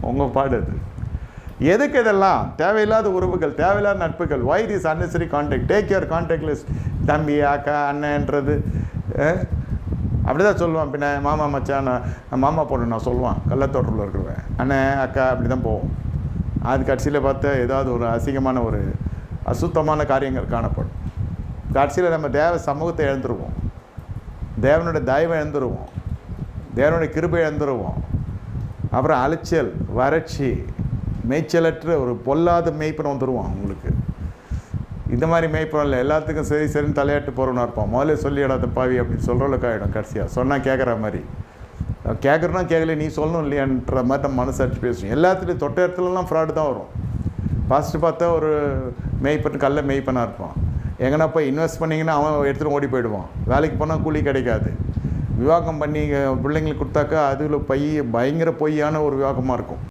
உங்கள் பாடு அது. எதுக்கு இதெல்லாம்? தேவையில்லாத உறவுகள் தேவையில்லாத நட்புகள். Why this unnecessary contact take your contact list தம்பி அக்கா அண்ணன்றது. அப்படி தான் சொல்லுவான் பின்ன மாமா மச்சான் நான் மாமா பொண்ணு நான் சொல்லுவான். கள்ளத்தோட்டத்தில் இருக்கிறவன். அண்ணன் அக்கா அப்படி தான் போவோம். அது கடைசியில் பார்த்தா ஏதாவது ஒரு அசிங்கமான ஒரு அசுத்தமான காரியங்கள் காணப்படும். கடைசியில் நம்ம தேவ சமூகத்தை இழந்துருவோம். தேவனுடைய தயவை இழந்துருவோம். தேவனுடைய கிருபை இழந்துருவோம். அப்புறம் அலைச்சல் வறட்சி மேய்ச்சலற்ற ஒரு பொல்லாத மேய்ப்பன் வந்துடுவான் அவங்களுக்கு. இந்த மாதிரி மேய்ப்பன் இல்லை எல்லாத்துக்கும் சரி சரின்னு தலையாட்டு போகிறவனா இருப்பான். முதல்ல சொல்லிடாத பாவி அப்படின்னு சொல்கிறவளுக்கு ஆகிடும் கடைசியாக சொன்னால் கேட்குற மாதிரி. கேட்குறனா கேட்கல நீ சொல்லணும் இல்லையான்ற மாதிரி நம்ம மனசாட்சி பேசுவோம். எல்லாத்துலேயும் தொட்ட இடத்துலலாம் ஃப்ராடு தான் வரும். ஃபஸ்ட்டு பார்த்தா ஒரு மேய்ப்பன் கல்ல மேய்ப்பனாக இருப்பான். எங்கன்னா போய் இன்வெஸ்ட் பண்ணிங்கன்னா அவன் எடுத்துகிட்டு ஓடி போயிடுவான். வேலைக்கு போனால் கூலி கிடைக்காது. விவாகம் பண்ணி பிள்ளைங்களுக்கு கொடுத்தாக்கா அதில் பை பயங்கர பொய்யான ஒரு விவாகமாக இருக்கும்.